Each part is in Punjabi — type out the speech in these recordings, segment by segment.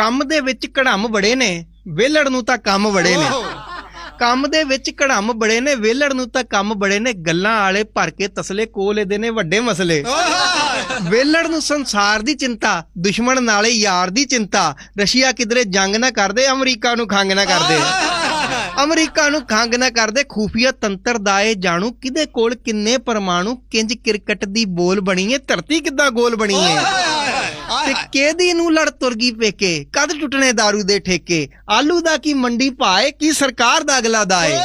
ਕੰਮ ਦੇ ਵਿੱਚ ਕੜਮ ਬੜੇ ਨੇ ਵੇਲੜ ਨੂੰ ਤਾਂ ਕੰਮ ਬੜੇ ਨੇ। ਕੰਮ ਦੇ ਵਿੱਚ ਕੜਮ ਬੜੇ ਨੇ ਵੇਲੜ ਨੂੰ ਤਾਂ ਕੰਮ ਬੜੇ ਨੇ ਗੱਲਾਂ ਵਾਲੇ ਭਰ ਕੇ ਤਸਲੇ ਕੋਲ ਇਹਦੇ ਨੇ ਵੱਡੇ ਮਸਲੇ। ਵੇਲੜ ਨੂੰ ਸੰਸਾਰ ਦੀ ਚਿੰਤਾ ਦੁਸ਼ਮਣ ਨਾਲੇ ਯਾਰ ਦੀ ਚਿੰਤਾ ਰਸ਼ੀਆ ਕਿਧਰੇ ਜੰਗ ਨਾ ਕਰਦੇ ਅਮਰੀਕਾ ਨੂੰ ਖੰਗ ਨਾ ਕਰਦੇ। ਅਮਰੀਕਾ ਨੂੰ ਖੰਗ ਨਾ ਕਰਦੇ ਖੂਫੀਆ ਤੰਤਰ ਦਾ ਇਹ ਜਾਣੂ ਕਿਹਦੇ ਕੋਲ ਕਿੰਨੇ ਪਰਮਾਣੂ ਕਿੰਜ ਕ੍ਰਿਕਟ ਦੀ ਬੋਲ ਬਣੀ ਏ ਧਰਤੀ ਕਿੱਦਾਂ ਗੋਲ ਬਣੀ ਏ। ਤੇ ਕਿਹਦੀ ਨੂੰ ਲੜ ਤੁਰ ਗਈ ਪੇਕੇ? ਕਦ ਟੁੱਟਣੇ दारू ਦੇ ਠੇਕੇ? ਆਲੂ ਦਾ ਕੀ ਮੰਡੀ ਭਾਏ ਕੀ ਸਰਕਾਰ ਦਾ ਅਗਲਾ ਦਾਏ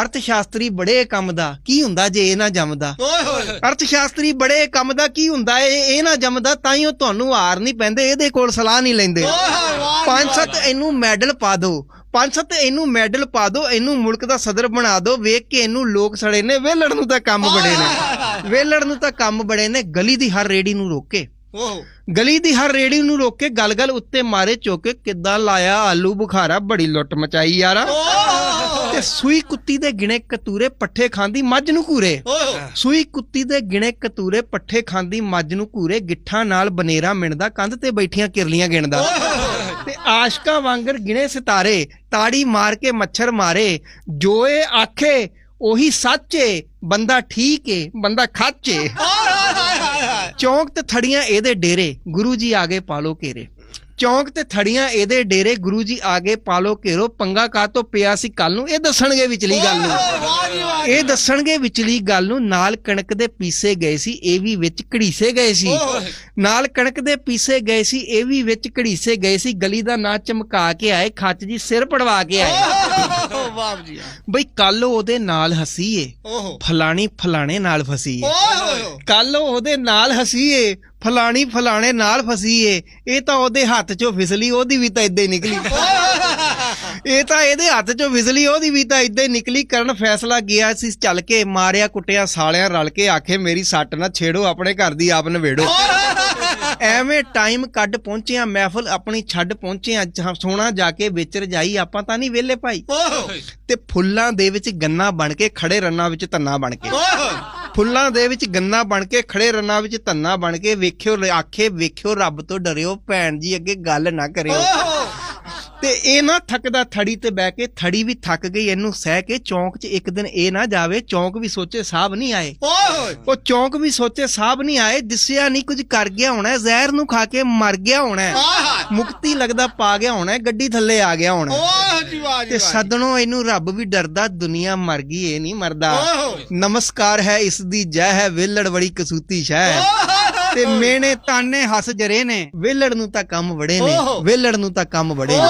ਅਰਥ ਸ਼ਾਸਤਰੀ ਬੜੇ ਕੰਮ ਦਾ। ਕੀ ਹੁੰਦਾ ਜੇ ਇਹ ਨਾ ਜੰਮਦਾ? ਅਰਥ ਸ਼ਾਸਤਰੀ ਬੜੇ ਕੰਮ ਦਾ। ਕੀ ਹੁੰਦਾ ਏ? ਇਹ ਨਾ ਜੰਮਦਾ ਤਾਂ ਹੀ ਉਹ ਤੁਹਾਨੂੰ ਹਾਰ ਨਹੀਂ ਪੈਂਦੇ। ਇਹਦੇ ਕੋਲ ਸਲਾਹ ਨਹੀਂ ਲੈਂਦੇ। ਪੰਜ ਸੱਤ ਇਹਨੂੰ ਮੈਡਲ ਪਾ ਦਿਓ ਪੰਜ ਸੱਤ ਇਹਨੂੰ ਮੈਡਲ ਪਾ ਦਿਓ ਇਹਨੂੰ ਮੁਲਕ ਦਾ ਸਦਰ ਬਣਾ ਦਿਓ ਵੇਖ ਕੇ ਇਹਨੂੰ ਲੋਕ ਸੜੇ ਨੇ। ਵੇਲੜ ਨੂੰ ਤਾਂ ਕੰਮ ਬੜੇ ਨੇ। ਵੇਲੜ ਨੂੰ ਤਾਂ ਕੰਮ ਬੜੇ ਨੇ। ਗਲੀ ਦੀ ਹਰ ਰੇੜੀ ਨੂੰ ਰੋਕੇ। ਗਲੀ ਦੀ ਹਰ ਰੇੜੀ ਨੂੰ ਰੋਕ ਕੇ ਗਲ-ਗਲ ਉੱਤੇ ਮਾਰੇ ਚੋਕੇ ਕਿੱਦਾਂ ਲਾਇਆ ਆਲੂ ਬੁਖਾਰਾ ਬੜੀ ਲੁੱਟ ਮਚਾਈ ਯਾਰਾ। ਤੇ ਸੂਈ ਕੁੱਤੀ ਦੇ ਗਿਣੇ ਕਤੂਰੇ ਪੱਠੇ ਖਾਂਦੀ ਮੱਝ ਨੂੰ ਘੂਰੇ। ਸੂਈ ਕੁੱਤੀ ਦੇ ਗਿਣੇ ਕਤੂਰੇ ਪੱਠੇ ਖਾਂਦੀ ਮੱਝ ਨੂੰ ਘੂਰੇ ਗਿੱਠਾਂ ਨਾਲ ਬਨੇਰਾ ਮਿਣਦਾ ਕੰਧ ਤੇ ਬੈਠੀਆਂ ਕਿਰਲੀਆਂ ਗਿਣਦਾ। ਤੇ ਆਸ਼ਕਾਂ ਵਾਂਗਰ ਗਿਣੇ ਸਿਤਾਰੇ ਤਾੜੀ ਮਾਰ ਕੇ ਮੱਛਰ ਮਾਰੇ। ਜੋ ਇਹ ਆਖੇ ਉਹੀ ਸੱਚ ਬੰਦਾ ਠੀਕ ਏ ਬੰਦਾ ਖੱਚ ਚੌਂਕ ਤੇ ਥੜੀਆਂ ਇਹਦੇ ਡੇਰੇ ਗੁਰੂ ਜੀ ਆਗੇ ਪਾਲੋ ਘੇਰੇ। ਚੌਂਕ ਤੇ ਥੜੀਆਂ ਇਹਦੇ ਡੇਰੇ ਗੁਰੂ ਜੀ ਆਗੇ ਪਾਲੋ ਘੇਰੋ। ਪੰਗਾ ਕਾ ਤੋਂ ਪਿਆ ਸੀ ਕੱਲ ਨੂੰ ਇਹ ਦੱਸਣਗੇ ਵਿਚਲੀ ਗੱਲ ਨੂੰ। ਇਹ ਦੱਸਣਗੇ ਵਿਚਲੀ ਗੱਲ ਨੂੰ ਨਾਲ ਕਣਕ ਦੇ ਪੀਸੇ ਗਏ ਸੀ ਇਹ ਵੀ ਵਿੱਚ ਘੜੀਸੇ ਗਏ ਸੀ। ਨਾਲ ਕਣਕ ਦੇ ਪੀਸੇ ਗਏ ਸੀ ਇਹ ਵੀ ਵਿੱਚ ਘੜੀਸੇ ਗਏ ਸੀ। ਗਲੀ ਦਾ ਨਾਂ ਚਮਕਾ ਕੇ ਆਏ ਖੱਚ ਜੀ ਸਿਰ ਪੜਵਾ ਕੇ ਆਏ। ਵਾਹ ਜੀ ਬਈ ਕੱਲ ਉਹਦੇ ਨਾਲ ਹਸੀਏ। ਓਹੋ। ਫਲਾਣੀ ਫਲਾਣੇ ਨਾਲ ਫਸੀ ਏ ਓਹੋ ਕੱਲ ਉਹਦੇ ਨਾਲ ਹਸੀਏ ਫਲਾਣੀ ਫਲਾਣੇ ਨਾਲ ਫਸੀਏ। ਇਹ ਤਾਂ ਉਹਦੇ ਹੱਥ ਚੋਂ ਫਿਸਲੀ ਉਹਦੀ ਵੀ ਤਾਂ ਇਦਾਂ ਹੀ ਨਿਕਲੀ। ਇਹ ਤਾਂ ਇਹਦੇ ਹੱਥ ਚੋਂ ਫਿਸਲੀ ਉਹਦੀ ਵੀ ਤਾਂ ਇਦਾਂ ਹੀ ਨਿਕਲੀ। ਕਰਨ ਫੈਸਲਾ ਗਿਆ ਸੀ ਚੱਲ ਕੇ ਮਾਰਿਆ ਕੁੱਟਿਆ ਸਾਲਿਆਂ ਰਲ ਕੇ ਆਖੇ ਮੇਰੀ ਸੱਟ ਨਾ ਛੇੜੋ ਆਪਣੇ ਘਰ ਦੀ ਆਪ ਨਵੇੜੋ ਐਵੇਂ ਟਾਈਮ ਕੱਢ ਪਹੁੰਚਿਆ ਮਹਿਫਲ ਆਪਣੀ ਛੱਡ ਪਹੁੰਚਿਆ ਸੋਹਣਾ ਜਾ ਕੇ ਵਿੱਚ ਰਜਾਈ ਆਪਾਂ ਤਾਂ ਨਹੀਂ ਵਿਹਲੇ ਭਾਈ। ਤੇ ਫੁੱਲਾਂ ਦੇ ਵਿੱਚ ਗੰਨਾ ਬਣ ਕੇ ਖੜੇ ਰੰਨਾਂ ਵਿੱਚ ਧੰਨਾ ਬਣ ਕੇ। ਫੁੱਲਾਂ ਦੇ ਵਿੱਚ ਗੰਨਾ ਬਣ ਕੇ ਖੜੇ ਰੰਨਾਂ ਵਿੱਚ ਧੰਨਾ ਬਣ ਕੇ ਵੇਖਿਓ ਆਖੇ ਵੇਖਿਓ ਰੱਬ ਤੋਂ ਡਰਿਓ ਭੈਣ ਜੀ ਅੱਗੇ ਗੱਲ ਨਾ ਕਰਿਓ। ਤੇ ਇਹ ਨਾ ਥੱਕਦਾ ਥੜੀ ਤੇ ਬਹਿ ਕੇ ਥੜੀ ਵੀ ਥੱਕ ਗਈ ਇਹਨੂੰ ਸਹਿ ਕੇ ਚੌਂਕ 'ਚ ਇੱਕ ਦਿਨ ਇਹ ਨਾ ਜਾਵੇ ਚੌਂਕ ਵੀ ਸੋਚੇ ਸਾਹਬ ਨਹੀਂ ਆਏ। ਓਹੋ ਉਹ ਚੌਂਕ ਵੀ ਸੋਚੇ ਸਾਹਬ ਨਹੀਂ ਆਏ ਦਿਸਿਆ ਨਹੀਂ ਕੁਝ ਕਰ ਗਿਆ ਹੋਣਾ ਜ਼ਹਿਰ ਨੂੰ ਖਾ ਕੇ ਮਰ ਗਿਆ ਹੋਣਾ। ਆਹਾ! ਮੁਕਤੀ ਲੱਗਦਾ ਪਾ ਗਿਆ ਹੋਣਾ ਗੱਡੀ ਥੱਲੇ ਆ ਗਿਆ ਹੋਣਾ। ਓਹ ਜੀ ਵਾਹ ਜੀ ਤੇ ਸਦਨੋਂ ਇਹਨੂੰ ਰੱਬ ਵੀ ਡਰਦਾ ਦੁਨੀਆ ਮਰ ਗਈ ਇਹ ਨਹੀਂ ਮਰਦਾ। ਨਮਸਕਾਰ ਹੈ ਇਸ ਦੀ ਜੈ ਹੈ ਵੇਲੜ ਬੜੀ ਕਸੂਤੀ ਸ਼ਹਿ ਤੇ ਮੇਨੇ ਤਾਨੇ ਹੱਸ ਜਰੇ ਨੇ ਵੇਲੜ ਨੂੰ ਤਾਂ ਕੰਮ ਬੜੇ ਨੇ। ਵੇਲੜ ਨੂੰ ਤਾਂ ਕੰਮ ਬੜੇ ਨੇ।